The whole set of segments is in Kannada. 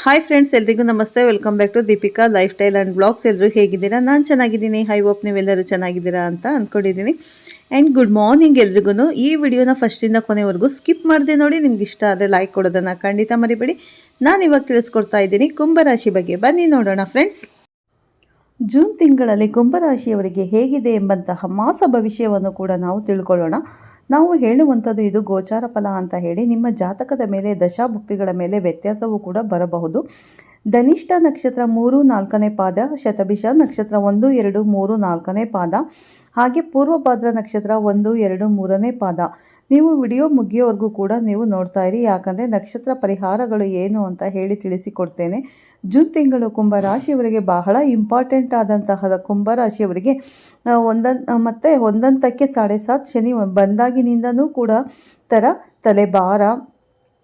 ಹಾಯ್ ಫ್ರೆಂಡ್ಸ್ ಎಲ್ರಿಗೂ ನಮಸ್ತೆ. Welcome back to Deepika lifestyle and blogs ಎಲ್ಲರೂ ಹೇಗಿದ್ದೀರಾ? ನಾನು ಚೆನ್ನಾಗಿದ್ದೀನಿ. ಹೈ ಹೋಪ್ ನೀವೆಲ್ಲರೂ ಚೆನ್ನಾಗಿದ್ದೀರಾ ಅಂತ ಅಂದ್ಕೊಂಡಿದ್ದೀನಿ ಆ್ಯಂಡ್ ಗುಡ್ ಮಾರ್ನಿಂಗ್ ಎಲ್ರಿಗೂ ಈ ವಿಡಿಯೋನ ಫಸ್ಟಿಂದ ಕೊನೆವರೆಗೂ ಸ್ಕಿಪ್ ಮಾಡಿದೆ ನೋಡಿ. ನಿಮ್ಗೆ ಇಷ್ಟ ಆದರೆ ಲೈಕ್ ಕೊಡೋದನ್ನು ಖಂಡಿತ ಮರಿಬೇಡಿ. ನಾನು ಇವಾಗ ತಿಳಿಸ್ಕೊಡ್ತಾ ಇದ್ದೀನಿ ಕುಂಭರಾಶಿ ಬಗ್ಗೆ. ಬನ್ನಿ ನೋಡೋಣ ಫ್ರೆಂಡ್ಸ್ ಜೂನ್ ತಿಂಗಳಲ್ಲಿ ಕುಂಭರಾಶಿಯವರಿಗೆ ಹೇಗಿದೆ ಎಂಬಂತಹ ಮಾಸ ಭವಿಷ್ಯವನ್ನು ಕೂಡ ನಾವು ತಿಳ್ಕೊಳ್ಳೋಣ. ನಾವು ಹೇಳುವಂಥದ್ದು ಇದು ಗೋಚಾರ ಫಲ ಅಂತ ಹೇಳಿ ನಿಮ್ಮ ಜಾತಕದ ಮೇಲೆ, ದಶಾಭುಕ್ತಿಗಳ ಮೇಲೆ ವ್ಯತ್ಯಾಸವೂ ಕೂಡ ಬರಬಹುದು. ಧನಿಷ್ಠ ನಕ್ಷತ್ರ ಮೂರು ನಾಲ್ಕನೇ ಪಾದ, ಶತಭಿಷ ನಕ್ಷತ್ರ ಒಂದು, ಎರಡು, ಮೂರು ನಾಲ್ಕನೇ ಪಾದ, ಹಾಗೆ ಪೂರ್ವಭಾದ್ರ ನಕ್ಷತ್ರ ಒಂದು, ಎರಡು, ಮೂರನೇ ಪಾದ. ನೀವು ವಿಡಿಯೋ ಮುಗಿಯೋವರೆಗೂ ಕೂಡ ನೀವು ನೋಡ್ತಾ ಇರಿ. ಯಾಕಂದರೆ ನಕ್ಷತ್ರ ಪರಿಹಾರಗಳು ಏನು ಅಂತ ಹೇಳಿ ತಿಳಿಸಿಕೊಡ್ತೇನೆ. ಜೂನ್ ತಿಂಗಳು ಕುಂಭ ರಾಶಿಯವರಿಗೆ ಬಹಳ ಇಂಪಾರ್ಟೆಂಟ್ ಆದಂತಹ ಕುಂಭ ರಾಶಿಯವರಿಗೆ ಒಂದನ್ ಮತ್ತು ಒಂದಂತಕ್ಕೆ ಸಾಡೆ ಸಾತ್ ಶನಿ ಬಂದಾಗಿನಿಂದನೂ ಕೂಡ ಥರ ತಲೆಭಾರ,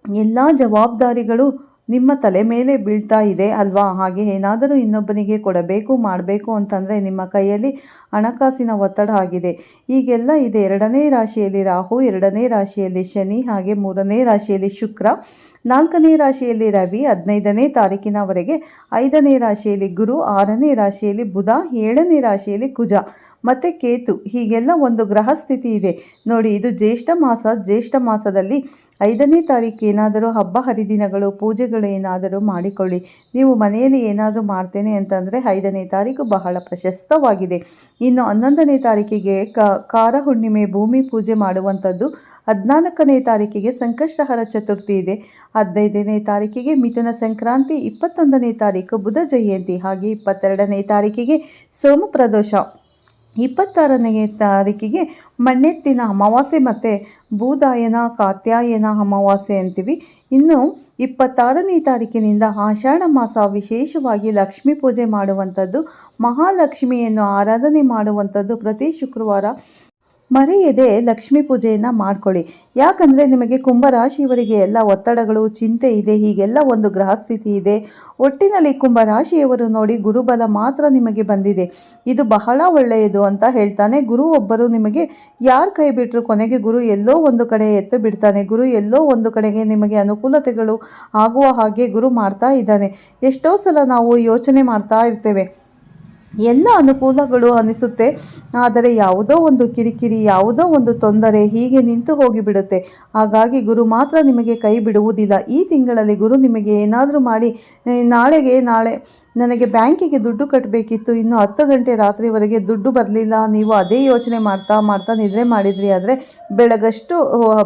ಎಲ್ಲ ಜವಾಬ್ದಾರಿಗಳು ನಿಮ್ಮ ತಲೆ ಮೇಲೆ ಬೀಳ್ತಾ ಇದೆ ಅಲ್ವಾ? ಹಾಗೆ ಏನಾದರೂ ಇನ್ನೊಬ್ಬನಿಗೆ ಕೊಡಬೇಕು, ಮಾಡಬೇಕು ಅಂತಂದರೆ ನಿಮ್ಮ ಕೈಯಲ್ಲಿ ಹಣಕಾಸಿನ ಒತ್ತಡ ಆಗಿದೆ. ಈಗೆಲ್ಲ ಇದೆ ಎರಡನೇ ರಾಶಿಯಲ್ಲಿ ರಾಹು, ಎರಡನೇ ರಾಶಿಯಲ್ಲಿ ಶನಿ, ಹಾಗೆ ಮೂರನೇ ರಾಶಿಯಲ್ಲಿ ಶುಕ್ರ, ನಾಲ್ಕನೇ ರಾಶಿಯಲ್ಲಿ ರವಿ, ಹದಿನೈದನೇ ತಾರೀಕಿನವರೆಗೆ ಐದನೇ ರಾಶಿಯಲ್ಲಿ ಗುರು, ಆರನೇ ರಾಶಿಯಲ್ಲಿ ಬುಧ, ಏಳನೇ ರಾಶಿಯಲ್ಲಿ ಕುಜ. ಮತ್ತು ಕೇತು, ಹೀಗೆಲ್ಲ ಒಂದು ಗ್ರಹ ಸ್ಥಿತಿ ಇದೆ. ನೋಡಿ, ಇದು ಜ್ಯೇಷ್ಠ ಮಾಸ, ಜ್ಯೇಷ್ಠ ಮಾಸದಲ್ಲಿ ಐದನೇ ತಾರೀಕು ಏನಾದರೂ ಹಬ್ಬ, ಹರಿದಿನಗಳು, ಪೂಜೆಗಳು ಏನಾದರೂ ಮಾಡಿಕೊಳ್ಳಿ. ನೀವು ಮನೆಯಲ್ಲಿ ಏನಾದರೂ ಮಾಡ್ತೇನೆ ಅಂತಂದರೆ ಐದನೇ ತಾರೀಕು ಬಹಳ ಪ್ರಶಸ್ತವಾಗಿದೆ. ಇನ್ನು ಹನ್ನೊಂದನೇ ತಾರೀಕಿಗೆ ಕಾರ ಹುಣ್ಣಿಮೆ, ಭೂಮಿ ಪೂಜೆ ಮಾಡುವಂಥದ್ದು ಹದಿನಾಲ್ಕನೇ ತಾರೀಕಿಗೆ ಸಂಕಷ್ಟಹರ ಚತುರ್ಥಿ ಇದೆ. ಹದಿನೈದನೇ ತಾರೀಕಿಗೆ ಮಿಥುನ ಸಂಕ್ರಾಂತಿ, ಇಪ್ಪತ್ತೊಂದನೇ ತಾರೀಕು ಬುಧ ಜಯಂತಿ, ಹಾಗೆ ಇಪ್ಪತ್ತೆರಡನೇ ತಾರೀಕಿಗೆ ಸೋಮ ಪ್ರದೋಷ. ಇಪ್ಪತ್ತಾರನೇ ತಾರೀಕಿಗೆ ಮಣ್ಣೆತ್ತಿನ ಅಮಾವಾಸ್ಯೆ ಮತ್ತು ಭೂದಾಯನ ಕಾತ್ಯಾಯನ ಅಮಾವಾಸ್ಯೆ ಅಂತೀವಿ. ಇನ್ನು ಇಪ್ಪತ್ತಾರನೇ ತಾರೀಕಿನಿಂದ ಆಷಾಢ ಮಾಸ ವಿಶೇಷವಾಗಿ ಲಕ್ಷ್ಮೀ ಪೂಜೆ ಮಾಡುವಂಥದ್ದು, ಮಹಾಲಕ್ಷ್ಮಿಯನ್ನು ಆರಾಧನೆ ಮಾಡುವಂಥದ್ದು ಪ್ರತಿ ಶುಕ್ರವಾರ. ಮರೆಯದೆ ಲಕ್ಷ್ಮೀ ಪೂಜೆಯನ್ನು ಮಾಡ್ಕೊಳ್ಳಿ. ಯಾಕಂದರೆ ನಿಮಗೆ ಕುಂಭರಾಶಿಯವರಿಗೆ ಎಲ್ಲ ಒತ್ತಡಗಳು, ಚಿಂತೆ ಇದೆ, ಹೀಗೆಲ್ಲ ಒಂದು ಗ್ರಹ ಸ್ಥಿತಿ ಇದೆ. ಒಟ್ಟಿನಲ್ಲಿ ಕುಂಭರಾಶಿಯವರು ನೋಡಿ ಗುರುಬಲ ಮಾತ್ರ ನಿಮಗೆ ಬಂದಿದೆ. ಇದು ಬಹಳ ಒಳ್ಳೆಯದು ಅಂತ ಹೇಳ್ತಾನೆ ಗುರು ಒಬ್ಬರು ನಿಮಗೆ ಯಾರು ಕೈ ಬಿಟ್ಟರು ಕೊನೆಗೆ ಗುರು ಎಲ್ಲೋ ಒಂದು ಕಡೆ ಎತ್ತು ಬಿಡ್ತಾನೆ. ಗುರು ಎಲ್ಲೋ ಒಂದು ಕಡೆಗೆ ನಿಮಗೆ ಅನುಕೂಲತೆಗಳು ಆಗುವ ಹಾಗೆ ಗುರು ಮಾಡ್ತಾ ಇದ್ದಾನೆ. ಎಷ್ಟೋ ಸಲ ನಾವು ಯೋಚನೆ ಮಾಡ್ತಾ ಇರ್ತೇವೆ. ಎಲ್ಲ ಅನುಕೂಲಗಳು ಅನಿಸುತ್ತೆ. ಆದರೆ ಯಾವುದೋ ಒಂದು ಕಿರಿಕಿರಿ, ಯಾವುದೋ ಒಂದು ತೊಂದರೆ ಹೀಗೆ ನಿಂತು ಹೋಗಿಬಿಡುತ್ತೆ. ಹಾಗಾಗಿ ಗುರು ಮಾತ್ರ ನಿಮಗೆ ಕೈ ಬಿಡುವುದಿಲ್ಲ. ಈ ತಿಂಗಳಲ್ಲಿ ಗುರು ನಿಮಗೆ ಏನಾದರೂ ಮಾಡಿ ನಾಳೆಗೆ, ನಾಳೆ ನನಗೆ ಬ್ಯಾಂಕಿಗೆ ದುಡ್ಡು ಕಟ್ಟಬೇಕಿತ್ತು ಇನ್ನು ಹತ್ತು ಗಂಟೆ ರಾತ್ರಿವರೆಗೆ ದುಡ್ಡು ಬರಲಿಲ್ಲ, ನೀವು ಅದೇ ಯೋಚನೆ ಮಾಡ್ತಾ ಮಾಡ್ತಾ ನಿದ್ರೆ ಮಾಡಿದ್ರಿ. ಆದರೆ ಬೆಳಗಷ್ಟು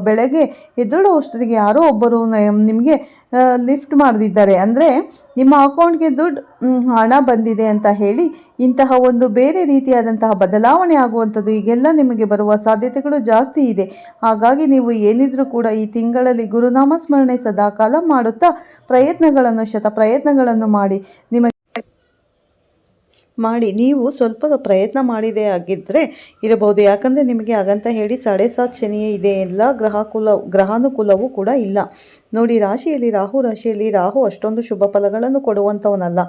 ಬೆಳಗ್ಗೆ ಎದ್ದೇಳುವಷ್ಟರಿಗೆ ಯಾರೋ ಒಬ್ಬರು ನಿಮಗೆ ಲಿಫ್ಟ್ ಮಾಡದಿದ್ದಾರೆ. ಅಂದರೆ ನಿಮ್ಮ ಅಕೌಂಟ್ಗೆ ದುಡ್ಡು ಹಣ ಬಂದಿದೆ ಅಂತ ಹೇಳಿ ಇಂತಹ ಒಂದು ಬೇರೆ ರೀತಿಯಾದಂತಹ ಬದಲಾವಣೆ ಆಗುವಂಥದ್ದು ಈಗೆಲ್ಲ ನಿಮಗೆ ಬರುವ ಸಾಧ್ಯತೆಗಳು ಜಾಸ್ತಿ ಇದೆ. ಹಾಗಾಗಿ ನೀವು ಏನಿದ್ರೂ ಕೂಡ ಈ ತಿಂಗಳಲ್ಲಿ ಗುರುನಾಮ ಸ್ಮರಣೆ ಸದಾಕಾಲ ಮಾಡುತ್ತಾ ಪ್ರಯತ್ನಗಳನ್ನು, ಶತ ಪ್ರಯತ್ನಗಳನ್ನು ಮಾಡಿ ನಿಮಗೆ ಮಾಡಿ, ನೀವು ಸ್ವಲ್ಪ ಪ್ರಯತ್ನ ಮಾಡಿದೆ ಆಗಿದ್ದರೆ ಇರಬಹುದು. ಯಾಕಂದರೆ ನಿಮಗೆ ಹಾಗಂತ ಹೇಳಿ, ಸಾಡೆ ಸಾತ್ ಶನಿಯೇ ಇದೆ. ಎಲ್ಲ ಗ್ರಹಕುಲ, ಗ್ರಹಾನುಕೂಲವೂ ಕೂಡ ಇಲ್ಲ. ನೋಡಿ, ರಾಶಿಯಲ್ಲಿ ರಾಹು ರಾಶಿಯಲ್ಲಿ ರಾಹು ಅಷ್ಟೊಂದು ಶುಭ ಫಲಗಳನ್ನು ಕೊಡುವಂಥವನಲ್ಲ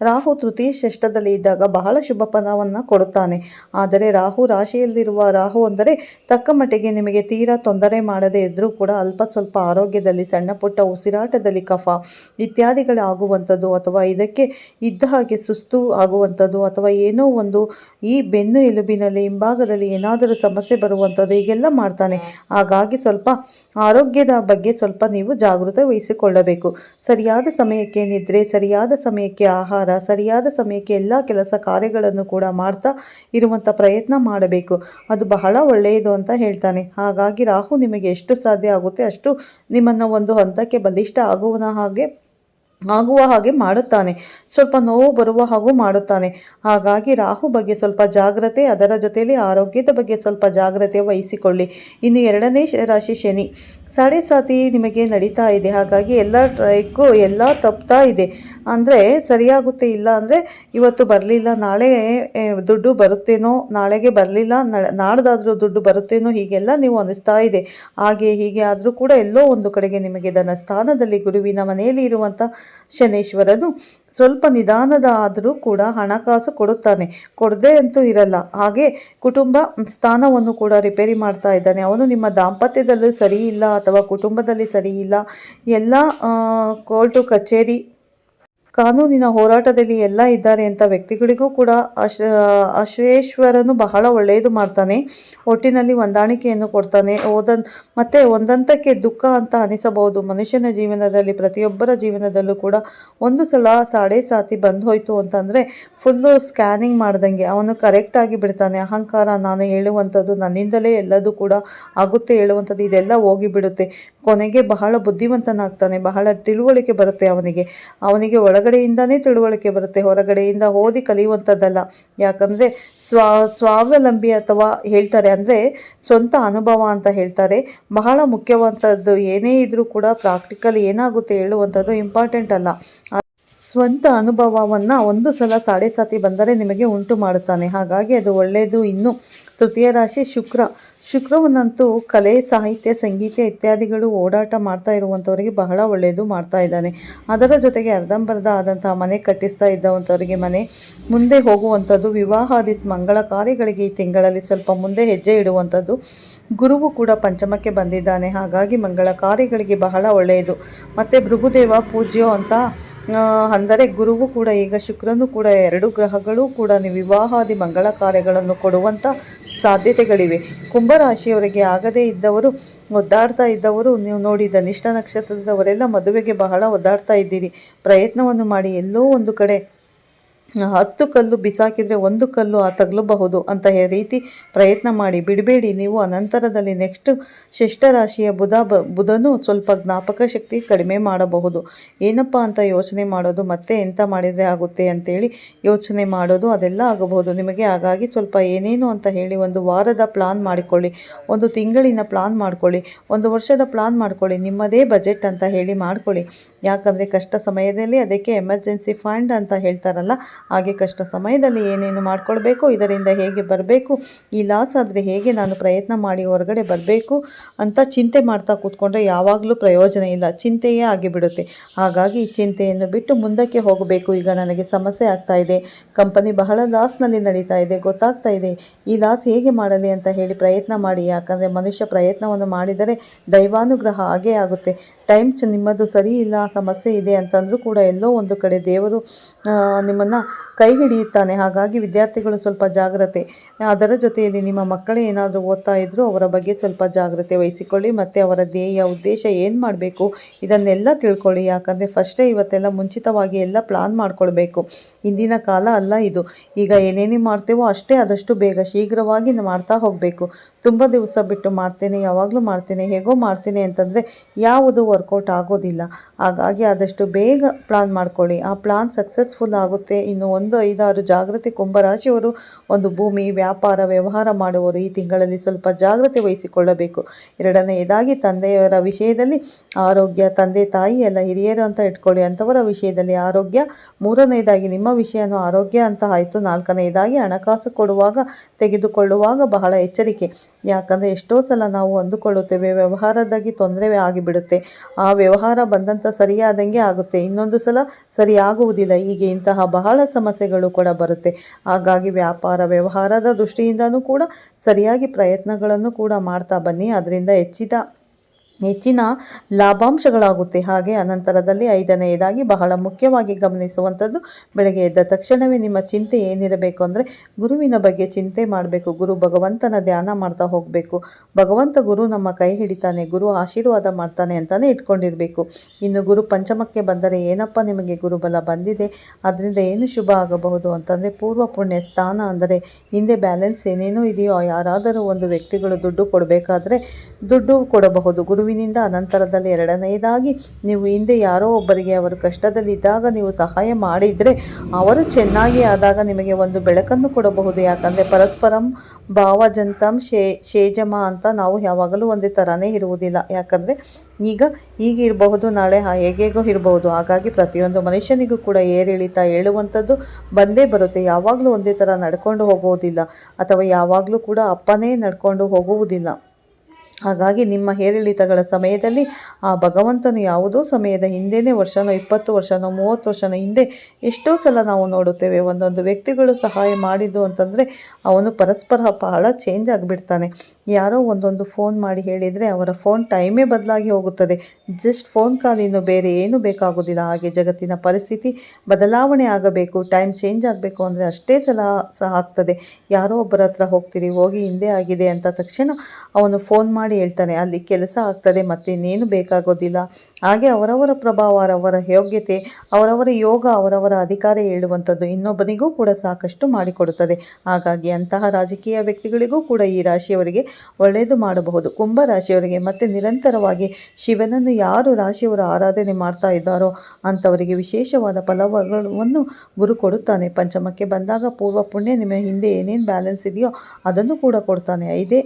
ರಾಹು ತೃತೀಯ ಷಷ್ಠದಲ್ಲಿ ಇದ್ದಾಗ ಬಹಳ ಶುಭ ಫಲವನ್ನು ಕೊಡುತ್ತಾನೆ. ಆದರೆ ರಾಹು ರಾಶಿಯಲ್ಲಿರುವ ರಾಹು ಅಂದರೆ ತಕ್ಕ ಮಟ್ಟಿಗೆ ನಿಮಗೆ ತೀರಾ ತೊಂದರೆ ಮಾಡದೇ ಇದ್ದರೂ ಕೂಡ ಅಲ್ಪ ಸ್ವಲ್ಪ ಆರೋಗ್ಯದಲ್ಲಿ, ಸಣ್ಣ ಪುಟ್ಟ ಉಸಿರಾಟದಲ್ಲಿ ಕಫ ಇತ್ಯಾದಿಗಳಾಗುವಂಥದ್ದು ಅಥವಾ ಇದಕ್ಕೆ ಇದ್ದ ಹಾಗೆ ಸುಸ್ತು ಆಗುವಂಥದ್ದು ಅಥವಾ ಏನೋ ಒಂದು ಈ ಬೆನ್ನು ಎಲುಬಿನಲ್ಲಿ, ಹಿಂಭಾಗದಲ್ಲಿ ಏನಾದರೂ ಸಮಸ್ಯೆ ಬರುವಂಥದ್ದು ಹೀಗೆಲ್ಲ ಮಾಡ್ತಾನೆ. ಹಾಗಾಗಿ ಸ್ವಲ್ಪ ಆರೋಗ್ಯದ ಬಗ್ಗೆ ಸ್ವಲ್ಪ ನೀವು ಜಾಗೃತೆ ವಹಿಸಿಕೊಳ್ಳಬೇಕು. ಸರಿಯಾದ ಸಮಯಕ್ಕೆ ನಿದ್ರೆ, ಸರಿಯಾದ ಸಮಯಕ್ಕೆ ಆಹಾರ, ಸರಿಯಾದ ಸಮಯಕ್ಕೆ ಎಲ್ಲ ಕೆಲಸ ಕಾರ್ಯಗಳನ್ನು ಕೂಡ ಮಾಡ್ತಾ ಇರುವಂಥ ಪ್ರಯತ್ನ ಮಾಡಬೇಕು. ಅದು ಬಹಳ ಒಳ್ಳೆಯದು ಅಂತ ಹೇಳ್ತಾನೆ. ಹಾಗಾಗಿ ರಾಹು ನಿಮಗೆ ಎಷ್ಟು ಸಾಧ್ಯ ಆಗುತ್ತೆ ಅಷ್ಟು ನಿಮ್ಮನ್ನು ಒಂದು ಹಂತಕ್ಕೆ ಬಲಿಷ್ಠ ಆಗುವನ ಹಾಗೆ, ಆಗುವ ಹಾಗೆ ಮಾಡುತ್ತಾನೆ. ಸ್ವಲ್ಪ ನೋವು ಬರುವ ಹಾಗೂ ಮಾಡುತ್ತಾನೆ. ಹಾಗಾಗಿ ರಾಹು ಬಗ್ಗೆ ಸ್ವಲ್ಪ ಜಾಗ್ರತೆ, ಅದರ ಜೊತೆಯಲ್ಲಿ ಆರೋಗ್ಯದ ಬಗ್ಗೆ ಸ್ವಲ್ಪ ಜಾಗ್ರತೆ ವಹಿಸಿಕೊಳ್ಳಿ. ಇನ್ನು ಎರಡನೇ ರಾಶಿ ಶನಿ. ಸಾಡೆ ಸಾತಿ ನಿಮಗೆ ನಡೀತಾ ಇದೆ. ಹಾಗಾಗಿ ಎಲ್ಲ ಟ್ರೈಕ್ಕೂ ಎಲ್ಲ ತಪ್ತಾ ಇದೆ. ಅಂದರೆ ಸರಿಯಾಗುತ್ತೆ ಇಲ್ಲ ಅಂದರೆ ಇವತ್ತು ಬರಲಿಲ್ಲ, ನಾಳೆ ದುಡ್ಡು ಬರುತ್ತೇನೋ, ನಾಳೆಗೆ ಬರಲಿಲ್ಲ ನಾಡ್ದಾದರೂ ದುಡ್ಡು ಬರುತ್ತೇನೋ, ಹೀಗೆಲ್ಲ ನೀವು ಅನಿಸ್ತಾ ಇದೆ. ಹಾಗೆ, ಹೀಗೆ ಆದರೂ ಕೂಡ ಎಲ್ಲೋ ಒಂದು ಕಡೆಗೆ ನಿಮಗೆ ಧನ ಸ್ಥಾನದಲ್ಲಿ ಗುರುವಿನ ಮನೆಯಲ್ಲಿ ಇರುವಂಥ ಶನೇಶ್ವರನು ಸ್ವಲ್ಪ ನಿಧಾನದ ಆದರೂ ಕೂಡ ಹಣಕಾಸು ಕೊಡುತ್ತಾನೆ. ಕೊಡದೆ ಅಂತೂ ಇರಲ್ಲ. ಹಾಗೆ ಕುಟುಂಬ ಸ್ಥಾನವನ್ನು ಕೂಡ ರಿಪೇರಿ ಮಾಡ್ತಾ ಇದ್ದಾನೆ. ಅವನು ನಿಮ್ಮ ದಾಂಪತ್ಯದಲ್ಲೂ ಸರಿ ಅಥವಾ ಕುಟುಂಬದಲ್ಲಿ ಸರಿ ಇಲ್ಲ. ಎಲ್ಲ ಕೋರ್ಟು, ಕಚೇರಿ ಕಾನೂನಿನ ಹೋರಾಟದಲ್ಲಿ ಎಲ್ಲ ಇದ್ದಾರೆ ಅಂತ ವ್ಯಕ್ತಿಗಳಿಗೂ ಕೂಡ ಅಶ, ಅಶ್ವೇಶ್ವರನು ಬಹಳ ಒಳ್ಳೆಯದು ಮಾಡ್ತಾನೆ. ಒಟ್ಟಿನಲ್ಲಿ ಹೊಂದಾಣಿಕೆಯನ್ನು ಕೊಡ್ತಾನೆ. ಓದನ್, ಮತ್ತೆ ಒಂದಂತಕ್ಕೆ ದುಃಖ ಅಂತ ಅನಿಸಬಹುದು. ಮನುಷ್ಯನ ಜೀವನದಲ್ಲಿ, ಪ್ರತಿಯೊಬ್ಬರ ಜೀವನದಲ್ಲೂ ಕೂಡ ಒಂದು ಸಲ ಸಾಡೆ ಸಾತಿ ಬಂದು ಹೋಯಿತು ಅಂತಂದರೆ ಫುಲ್ಲು ಸ್ಕ್ಯಾನಿಂಗ್ ಮಾಡ್ದಂಗೆ. ಅವನು ಕರೆಕ್ಟಾಗಿ ಬಿಡ್ತಾನೆ. ಅಹಂಕಾರ ನಾನು ಹೇಳುವಂಥದ್ದು ನನ್ನಿಂದಲೇ ಎಲ್ಲದೂ ಕೂಡ ಆಗುತ್ತೆ ಹೇಳುವಂಥದ್ದು ಇದೆಲ್ಲ ಹೋಗಿಬಿಡುತ್ತೆ. ಕೊನೆಗೆ ಬಹಳ ಬುದ್ಧಿವಂತನಾಗ್ತಾನೆ. ಬಹಳ ತಿಳುವಳಿಕೆ ಬರುತ್ತೆ ಅವನಿಗೆ. ಅವನಿಗೆ ಒಳಗಡೆಯಿಂದನೇ ತಿಳುವಳಿಕೆ ಬರುತ್ತೆ, ಹೊರಗಡೆಯಿಂದ ಓದಿ ಕಲಿಯುವಂಥದ್ದಲ್ಲ. ಯಾಕಂದರೆ ಸ್ವಾ, ಸ್ವಾವಲಂಬಿ ಅಥವಾ ಹೇಳ್ತಾರೆ ಅಂದರೆ ಸ್ವಂತ ಅನುಭವ ಅಂತ ಹೇಳ್ತಾರೆ. ಬಹಳ ಮುಖ್ಯವಂಥದ್ದು, ಏನೇ ಇದ್ರೂ ಕೂಡ ಪ್ರಾಕ್ಟಿಕಲ್ ಏನಾಗುತ್ತೆ ಹೇಳುವಂಥದ್ದು ಇಂಪಾರ್ಟೆಂಟ್ ಅಲ್ಲ. ಸ್ವಂತ ಅನುಭವವನ್ನು ಒಂದು ಸಲ ಸಾಡೆ ಸಾತಿ ಬಂದರೆ ನಿಮಗೆ ಉಂಟು ಮಾಡುತ್ತಾನೆ. ಹಾಗಾಗಿ ಅದು ಒಳ್ಳೆಯದು ಇನ್ನು ತೃತೀಯ ರಾಶಿ ಶುಕ್ರ. ಶುಕ್ರವನ್ನಂತೂ ಕಲೆ, ಸಾಹಿತ್ಯ, ಸಂಗೀತ ಇತ್ಯಾದಿಗಳು ಓಡಾಟ ಮಾಡ್ತಾ ಇರುವಂಥವರಿಗೆ ಬಹಳ ಒಳ್ಳೆಯದು ಮಾಡ್ತಾ ಇದ್ದಾನೆ. ಅದರ ಜೊತೆಗೆ ಅರ್ಧಂಬರ್ಧ ಆದಂತಹ ಮನೆ ಕಟ್ಟಿಸ್ತಾ ಇದ್ದವಂಥವರಿಗೆ ಮನೆ, ಮುಂದೆ ಹೋಗುವಂಥದ್ದು ವಿವಾಹಾದಿ ಮಂಗಳ ಕಾರ್ಯಗಳಿಗೆ ಈ ತಿಂಗಳಲ್ಲಿ ಸ್ವಲ್ಪ ಮುಂದೆ ಹೆಜ್ಜೆ ಇಡುವಂಥದ್ದು. ಗುರುವು ಕೂಡ ಪಂಚಮಕ್ಕೆ ಬಂದಿದ್ದಾನೆ, ಹಾಗಾಗಿ ಮಂಗಳ ಕಾರ್ಯಗಳಿಗೆ ಬಹಳ ಒಳ್ಳೆಯದು. ಮತ್ತು ಭೃಗುದೇವ ಪೂಜ್ಯೋ ಅಂತ ಅಂದರೆ ಗುರುವು ಕೂಡ ಈಗ ಶುಕ್ರನು ಕೂಡ ಎರಡು ಗ್ರಹಗಳು ಕೂಡ ವಿವಾಹಾದಿ ಮಂಗಳ ಕಾರ್ಯಗಳನ್ನು ಕೊಡುವಂಥ ಸಾಧ್ಯತೆಗಳಿವೆ. ಕುಂಭರಾಶಿಯವರಿಗೆ ಆಗದೇ ಇದ್ದವರು, ಒದ್ದಾಡ್ತಾ ಇದ್ದವರು, ನೀವು ನೋಡಿದ ನಿಷ್ಠ ನಕ್ಷತ್ರದವರೆಲ್ಲ ಮದುವೆಗೆ ಬಹಳ ಒದ್ದಾಡ್ತಾ ಇದ್ದೀರಿ. ಪ್ರಯತ್ನವನ್ನು ಮಾಡಿ ಎಲ್ಲೋ ಒಂದು ಕಡೆ ಹತ್ತು ಕಲ್ಲು ಬಿಸಾಕಿದರೆ ಒಂದು ಕಲ್ಲು ಆ ತಗಲಬಹುದು ಅಂತ ರೀತಿ ಪ್ರಯತ್ನ ಮಾಡಿ. ಬಿಡಬೇಡಿ, ನೀವು ಅನಂತರದಲ್ಲಿ ನೆಕ್ಸ್ಟ್ ಶಿಷ್ಟರಾಶಿಯ ಬುಧ ಬ, ಬುಧನು ಸ್ವಲ್ಪ ಜ್ಞಾಪಕ ಶಕ್ತಿ ಕಡಿಮೆ ಮಾಡಬಹುದು. ಏನಪ್ಪ ಅಂತ ಯೋಚನೆ ಮಾಡೋದು, ಮತ್ತೆ ಎಂತ ಮಾಡಿದರೆ ಆಗುತ್ತೆ ಅಂತೇಳಿ ಯೋಚನೆ ಮಾಡೋದು, ಅದೆಲ್ಲ ಆಗಬಹುದು. ನಿಮಗೆ ಹಾಗಾಗಿ ಸ್ವಲ್ಪ ಏನೇನು ಅಂತ ಹೇಳಿ ಒಂದು ವಾರದ ಪ್ಲಾನ್ ಮಾಡಿಕೊಳ್ಳಿ. ಒಂದು ತಿಂಗಳಿನ ಪ್ಲಾನ್ ಮಾಡಿಕೊಳ್ಳಿ. ಒಂದು ವರ್ಷದ ಪ್ಲಾನ್ ಮಾಡಿಕೊಳ್ಳಿ. ನಿಮ್ಮದೇ ಬಜೆಟ್ ಅಂತ ಹೇಳಿ ಮಾಡಿಕೊಳ್ಳಿ. ಯಾಕಂದರೆ ಕಷ್ಟ ಸಮಯದಲ್ಲಿ ಅದಕ್ಕೆ ಎಮರ್ಜೆನ್ಸಿ ಫಂಡ್ ಅಂತ ಹೇಳ್ತಾರಲ್ಲ ಹಾಗೆ ಕಷ್ಟ ಸಮಯದಲ್ಲಿ ಏನೇನು ಮಾಡಿಕೊಳ್ಬೇಕು, ಇದರಿಂದ ಹೇಗೆ ಬರಬೇಕು, ಈ ಲಾಸ್ ಆದರೆ ಹೇಗೆ ನಾನು ಪ್ರಯತ್ನ ಮಾಡಿ ಹೊರಗಡೆ ಬರಬೇಕು ಅಂತ ಚಿಂತೆ ಮಾಡ್ತಾ ಕೂತ್ಕೊಂಡ್ರೆ ಯಾವಾಗಲೂ ಪ್ರಯೋಜನ ಇಲ್ಲ, ಚಿಂತೆಯೇ ಆಗಿಬಿಡುತ್ತೆ. ಹಾಗಾಗಿ ಈ ಚಿಂತೆಯನ್ನು ಬಿಟ್ಟು ಮುಂದಕ್ಕೆ ಹೋಗಬೇಕು. ಈಗ ನನಗೆ ಸಮಸ್ಯೆ ಆಗ್ತಾ ಇದೆ ಕಂಪನಿ ಬಹಳ ಲಾಸ್ನಲ್ಲಿ ನಡೀತಾ ಇದೆ, ಗೊತ್ತಾಗ್ತಾ ಇದೆ, ಈ ಲಾಸ್ ಹೇಗೆ ಮಾಡಲಿ ಅಂತ ಹೇಳಿ ಪ್ರಯತ್ನ ಮಾಡಿ. ಯಾಕಂದರೆ ಮನುಷ್ಯ ಪ್ರಯತ್ನವನ್ನು ಮಾಡಿದರೆ ದೈವಾನುಗ್ರಹ ಹಾಗೇ ಆಗುತ್ತೆ. ಟೈಮ್ ನಿಮ್ಮದು ಸರಿ ಇಲ್ಲ, ಸಮಸ್ಯೆ ಇದೆ ಅಂತಂದರೂ ಕೂಡ ಎಲ್ಲೋ ಒಂದು ಕಡೆ ದೇವರು ನಿಮ್ಮನ್ನು ಕೈ ಹಿಡಿಯುತ್ತಾನೆ. ಹಾಗಾಗಿ ವಿದ್ಯಾರ್ಥಿಗಳು ಸ್ವಲ್ಪ ಜಾಗ್ರತೆ. ಅದರ ಜೊತೆಯಲ್ಲಿ ನಿಮ್ಮ ಮಕ್ಕಳೇ ಏನಾದರೂ ಓದ್ತಾ ಇದ್ದರೂ ಅವರ ಬಗ್ಗೆ ಸ್ವಲ್ಪ ಜಾಗ್ರತೆ ವಹಿಸಿಕೊಳ್ಳಿ. ಮತ್ತು ಅವರ ಧ್ಯೇಯ ಉದ್ದೇಶ ಏನು ಮಾಡಬೇಕು ಇದನ್ನೆಲ್ಲ ತಿಳ್ಕೊಳ್ಳಿ. ಯಾಕಂದರೆ ಫಸ್ಟೇ ಇವತ್ತೆಲ್ಲ ಮುಂಚಿತವಾಗಿ ಎಲ್ಲ ಪ್ಲಾನ್ ಮಾಡ್ಕೊಳ್ಬೇಕು. ಇಂದಿನ ಕಾಲ ಅಲ್ಲ ಇದು. ಈಗ ಏನೇನೇ ಮಾಡ್ತೇವೋ ಅಷ್ಟೇ ಆದಷ್ಟು ಬೇಗ ಶೀಘ್ರವಾಗಿ ಮಾಡ್ತಾ ಹೋಗಬೇಕು. ತುಂಬ ದಿವಸ ಬಿಟ್ಟು ಮಾಡ್ತೇನೆ, ಯಾವಾಗಲೂ ಮಾಡ್ತೇನೆ, ಹೇಗೋ ಮಾಡ್ತೇನೆ ಅಂತಂದರೆ ಯಾವುದು ವರ್ಕೌಟ್ ಆಗೋದಿಲ್ಲ. ಹಾಗಾಗಿ ಆದಷ್ಟು ಬೇಗ ಪ್ಲಾನ್ ಮಾಡ್ಕೊಳ್ಳಿ. ಆ ಪ್ಲಾನ್ ಸಕ್ಸಸ್ಫುಲ್ ಆಗುತ್ತೆ. ಇನ್ನು ಒಂದು ಐದಾರು ಜಾಗೃತಿ ಕುಂಭರಾಶಿಯವರು ಒಂದು ಭೂಮಿ, ವ್ಯಾಪಾರ, ವ್ಯವಹಾರ ಮಾಡುವವರು ಈ ತಿಂಗಳಲ್ಲಿ ಸ್ವಲ್ಪ ಜಾಗ್ರತೆ ವಹಿಸಿಕೊಳ್ಳಬೇಕು. ಎರಡನೆಯದಾಗಿ ತಂದೆಯವರ ವಿಷಯದಲ್ಲಿ ಆರೋಗ್ಯ, ತಂದೆ, ತಾಯಿ ಎಲ್ಲ ಹಿರಿಯರು ಅಂತ ಇಟ್ಕೊಳ್ಳಿ. ಅಂಥವರ ವಿಷಯದಲ್ಲಿ ಆರೋಗ್ಯ, ಮೂರನೆಯದಾಗಿ ನಿಮ್ಮ ವಿಷಯನೂ ಆರೋಗ್ಯ ಅಂತ ಆಯಿತು. ನಾಲ್ಕನೆಯದಾಗಿ ಹಣಕಾಸು ಕೊಡುವಾಗ, ತೆಗೆದುಕೊಳ್ಳುವಾಗ ಬಹಳ ಎಚ್ಚರಿಕೆ. ಯಾಕಂದರೆ ಎಷ್ಟೋ ಸಲ ನಾವು ಅಂದುಕೊಳ್ಳುತ್ತೇವೆ ವ್ಯವಹಾರದಾಗಿ ತೊಂದರೆ ಆಗಿಬಿಡುತ್ತೆ. ಆ ವ್ಯವಹಾರ ಬಂದಂಥ ಸರಿಯಾದಂಗೆ ಆಗುತ್ತೆ. ಇನ್ನೊಂದು ಸಲ ಸರಿಯಾಗುವುದಿಲ್ಲ. ಹೀಗೆ ಇಂತಹ ಬಹಳ ಸಮಸ್ಯೆಗಳು ಕೂಡ ಬರುತ್ತೆ. ಹಾಗಾಗಿ ವ್ಯಾಪಾರ, ವ್ಯವಹಾರದ ದೃಷ್ಟಿಯಿಂದನೂ ಕೂಡ ಸರಿಯಾಗಿ ಪ್ರಯತ್ನಗಳನ್ನು ಕೂಡ ಮಾಡ್ತಾ ಬನ್ನಿ. ಅದರಿಂದ ಹೆಚ್ಚಿದ ಹೆಚ್ಚಿನ ಲಾಭಾಂಶಗಳಾಗುತ್ತೆ. ಹಾಗೆ ಅನಂತರದಲ್ಲಿ ಐದನೆಯದಾಗಿ ಬಹಳ ಮುಖ್ಯವಾಗಿ ಗಮನಿಸುವಂಥದ್ದು ಬೆಳಗ್ಗೆ ಎದ್ದ ತಕ್ಷಣವೇ ನಿಮ್ಮ ಚಿಂತೆ ಏನಿರಬೇಕು ಅಂದರೆ ಗುರುವಿನ ಬಗ್ಗೆ ಚಿಂತೆ ಮಾಡಬೇಕು. ಗುರು ಭಗವಂತನ ಧ್ಯಾನ ಮಾಡ್ತಾ ಹೋಗಬೇಕು. ಭಗವಂತ ಗುರು ನಮ್ಮ ಕೈ ಹಿಡಿತಾನೆ, ಗುರು ಆಶೀರ್ವಾದ ಮಾಡ್ತಾನೆ ಅಂತಲೇ ಇಟ್ಕೊಂಡಿರಬೇಕು. ಇನ್ನು ಗುರು ಪಂಚಮಕ್ಕೆ ಬಂದರೆ ಏನಪ್ಪ ನಿಮಗೆ ಗುರುಬಲ ಬಂದಿದೆ? ಅದರಿಂದ ಏನು ಶುಭ ಆಗಬಹುದು ಅಂತಂದರೆ ಪೂರ್ವ ಪುಣ್ಯ ಸ್ಥಾನ ಅಂದರೆ ಹಿಂದೆ ಬ್ಯಾಲೆನ್ಸ್ ಏನೇನೋ ಇದೆಯೋ, ಯಾರಾದರೂ ಒಂದು ವ್ಯಕ್ತಿಗಳು ದುಡ್ಡು ಕೊಡಬೇಕಾದ್ರೆ ದುಡ್ಡು ಕೊಡಬಹುದು. ಗುರುವಿನಿಂದ ಅನಂತರದಲ್ಲಿ ಎರಡನೆಯದಾಗಿ, ನೀವು ಹಿಂದೆ ಯಾರೋ ಒಬ್ಬರಿಗೆ ಅವರು ಕಷ್ಟದಲ್ಲಿದ್ದಾಗ ನೀವು ಸಹಾಯ ಮಾಡಿದರೆ ಅವರು ಚೆನ್ನಾಗಿ ಆದಾಗ ನಿಮಗೆ ಒಂದು ಬೆಳಕನ್ನು ಕೊಡಬಹುದು. ಯಾಕಂದರೆ ಪರಸ್ಪರಂ ಭಾವಜಂತಂ ಶೇ, ಶೇಜಮ ಅಂತ ನಾವು ಯಾವಾಗಲೂ ಒಂದೇ ಥರನೇ ಇರುವುದಿಲ್ಲ. ಯಾಕಂದರೆ ಈಗ ಈಗ ಇರಬಹುದು ನಾಳೆ ಹೇಗೇಗೋ ಇರಬಹುದು. ಹಾಗಾಗಿ ಪ್ರತಿಯೊಂದು ಮನುಷ್ಯನಿಗೂ ಕೂಡ ಏರಿಳಿತ ಹೇಳುವಂಥದ್ದು ಬಂದೇ ಬರುತ್ತೆ. ಯಾವಾಗಲೂ ಒಂದೇ ಥರ ನಡ್ಕೊಂಡು ಹೋಗುವುದಿಲ್ಲ. ಅಥವಾ ಯಾವಾಗಲೂ ಕೂಡ ಅಪ್ಪನೇ ನಡ್ಕೊಂಡು ಹೋಗುವುದಿಲ್ಲ. ಹಾಗಾಗಿ ನಿಮ್ಮ ಏರಿಳಿತಗಳ ಸಮಯದಲ್ಲಿ ಆ ಭಗವಂತನು ಯಾವುದೋ ಸಮಯದ ಹಿಂದೆನೇ ವರ್ಷನೋ ಇಪ್ಪತ್ತು ವರ್ಷನೋ ಮೂವತ್ತು ವರ್ಷನೋ ಹಿಂದೆ ಎಷ್ಟೋ ಸಲ ನಾವು ನೋಡುತ್ತೇವೆ ಒಂದೊಂದು ವ್ಯಕ್ತಿಗಳು ಸಹಾಯ ಮಾಡಿದ್ದು ಅಂತಂದರೆ ಅವನು ಪರಸ್ಪರ ಬಹಳ ಚೇಂಜ್ ಆಗಿಬಿಡ್ತಾನೆ. ಯಾರೋ ಒಂದೊಂದು ಫೋನ್ ಮಾಡಿ ಹೇಳಿದರೆ ಅವರ ಫೋನ್ ಟೈಮೇ ಬದಲಾಗಿ ಹೋಗುತ್ತದೆ. ಜಸ್ಟ್ ಫೋನ್ ಕಾಲ್ ಇನ್ನು ಬೇರೆ ಏನೂ ಬೇಕಾಗೋದಿಲ್ಲ. ಹಾಗೆ ಜಗತ್ತಿನ ಪರಿಸ್ಥಿತಿ ಬದಲಾವಣೆ ಆಗಬೇಕು ಟೈಮ್ ಚೇಂಜ್ ಆಗಬೇಕು ಅಂದರೆ ಅಷ್ಟೇ ಸಲ ಸಹ ಆಗ್ತದೆ. ಯಾರೋ ಒಬ್ಬರ ಹತ್ರ ಹೋಗ್ತೀರಿ, ಹೋಗಿ ಹಿಂದೆ ಆಗಿದೆ ಅಂತ ತಕ್ಷಣ ಅವನು ಫೋನ್ ಮಾಡಿ ಹೇಳ್ತಾನೆ ಅಲ್ಲಿ ಕೆಲಸ ಆಗ್ತದೆ ಮತ್ತೆ ಇನ್ನೇನು ಬೇಕಾಗೋದಿಲ್ಲ. ಹಾಗೆ ಅವರವರ ಪ್ರಭಾವ, ಅವರವರ ಯೋಗ್ಯತೆ, ಅವರವರ ಯೋಗ, ಅವರವರ ಅಧಿಕಾರ ಹೇಳುವಂಥದ್ದು ಇನ್ನೊಬ್ಬನಿಗೂ ಕೂಡ ಸಾಕಷ್ಟು ಮಾಡಿಕೊಡುತ್ತದೆ. ಹಾಗಾಗಿ ಅಂತಹ ರಾಜಕೀಯ ವ್ಯಕ್ತಿಗಳಿಗೂ ಕೂಡ ಈ ರಾಶಿಯವರಿಗೆ ಒಳ್ಳೆಯದು ಮಾಡಬಹುದು. ಕುಂಭ ರಾಶಿಯವರಿಗೆ ಮತ್ತೆ ನಿರಂತರವಾಗಿ ಶಿವನನ್ನು ಯಾರು ರಾಶಿಯವರು ಆರಾಧನೆ ಮಾಡ್ತಾ ಇದ್ದಾರೋ ಅಂಥವರಿಗೆ ವಿಶೇಷವಾದ ಫಲವನ್ನು ಗುರು ಕೊಡುತ್ತಾನೆ. ಪಂಚಮಕ್ಕೆ ಬಂದಾಗ ಪೂರ್ವ ಪುಣ್ಯ, ನಿಮ್ಮ ಹಿಂದೆ ಏನೇನು ಬ್ಯಾಲೆನ್ಸ್ ಇದೆಯೋ ಅದನ್ನು ಕೂಡ ಕೊಡ್ತಾನೆ. ಐದೇ,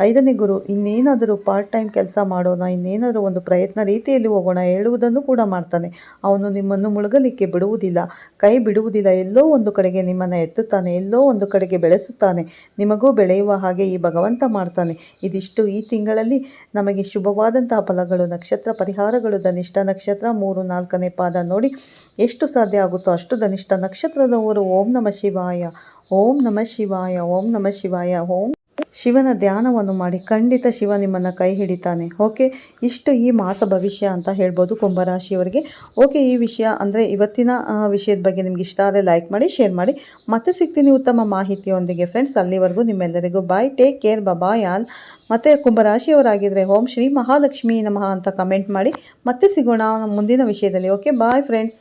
ಐದನೇ ಗುರು, ಇನ್ನೇನಾದರೂ ಪಾರ್ಟ್ ಟೈಮ್ ಕೆಲಸ ಮಾಡೋಣ, ಇನ್ನೇನಾದರೂ ಒಂದು ಪ್ರಯತ್ನ ರೀತಿಯಲ್ಲಿ ಹೋಗೋಣ ಹೇಳುವುದನ್ನು ಕೂಡ ಮಾಡ್ತಾನೆ. ಅವನು ನಿಮ್ಮನ್ನು ಮುಳುಗಲಿಕ್ಕೆ ಬಿಡುವುದಿಲ್ಲ. ಕೈ ಬಿಡುವುದಿಲ್ಲ. ಎಲ್ಲೋ ಒಂದು ಕಡೆಗೆ ನಿಮ್ಮನ್ನು ಎತ್ತುತ್ತಾನೆ. ಎಲ್ಲೋ ಒಂದು ಕಡೆಗೆ ಬೆಳೆಸುತ್ತಾನೆ. ನಿಮಗೂ ಬೆಳೆಯುವ ಹಾಗೆ ಈ ಭಗವಂತ ಮಾಡ್ತಾನೆ. ಇದಿಷ್ಟು ಈ ತಿಂಗಳಲ್ಲಿ ನಮಗೆ ಶುಭವಾದಂತಹ ಫಲಗಳು. ನಕ್ಷತ್ರ ಪರಿಹಾರಗಳು. ಧನಿಷ್ಠ ನಕ್ಷತ್ರ ಮೂರು ನಾಲ್ಕನೇ ಪಾದ. ನೋಡಿ, ಎಷ್ಟು ಸಾಧ್ಯ ಆಗುತ್ತೋ ಅಷ್ಟು ಧನಿಷ್ಠ ನಕ್ಷತ್ರದವರು ಓಂ ನಮ ಶಿವಾಯ. ಓಂ ನಮ ಶಿವಾಯ. ಓಂ ನಮ ಶಿವಾಯ. ಓಂ ಶಿವನ ಧ್ಯಾನವನ್ನು ಮಾಡಿ ಖಂಡಿತ ಶಿವ ನಿಮ್ಮನ್ನು ಕೈ ಹಿಡಿತಾನೆ. ಓಕೆ? ಇಷ್ಟು ಈ ಮಾಸ ಭವಿಷ್ಯ ಅಂತ ಹೇಳ್ಬೋದು ಕುಂಭರಾಶಿಯವರಿಗೆ. ಓಕೆ, ಈ ವಿಷಯ ಅಂದರೆ ಇವತ್ತಿನ ವಿಷಯದ ಬಗ್ಗೆ ನಿಮ್ಗೆ ಇಷ್ಟ ಆದರೆ ಲೈಕ್ ಮಾಡಿ ಶೇರ್ ಮಾಡಿ. ಮತ್ತೆ ಸಿಗ್ತೀನಿ ಉತ್ತಮ ಮಾಹಿತಿಯೊಂದಿಗೆ ಫ್ರೆಂಡ್ಸ್ ಅಲ್ಲಿವರೆಗೂ ನಿಮ್ಮೆಲ್ಲರಿಗೂ bye take care bye all ಮತ್ತು ಕುಂಭರಾಶಿಯವರಾಗಿದ್ದರೆ ಓಂ ಶ್ರೀ ಮಹಾಲಕ್ಷ್ಮಿ ನಮಃ ಅಂತ ಕಮೆಂಟ್ ಮಾಡಿ. ಮತ್ತೆ ಸಿಗೋಣ ಮುಂದಿನ ವಿಷಯದಲ್ಲಿ. Okay bye friends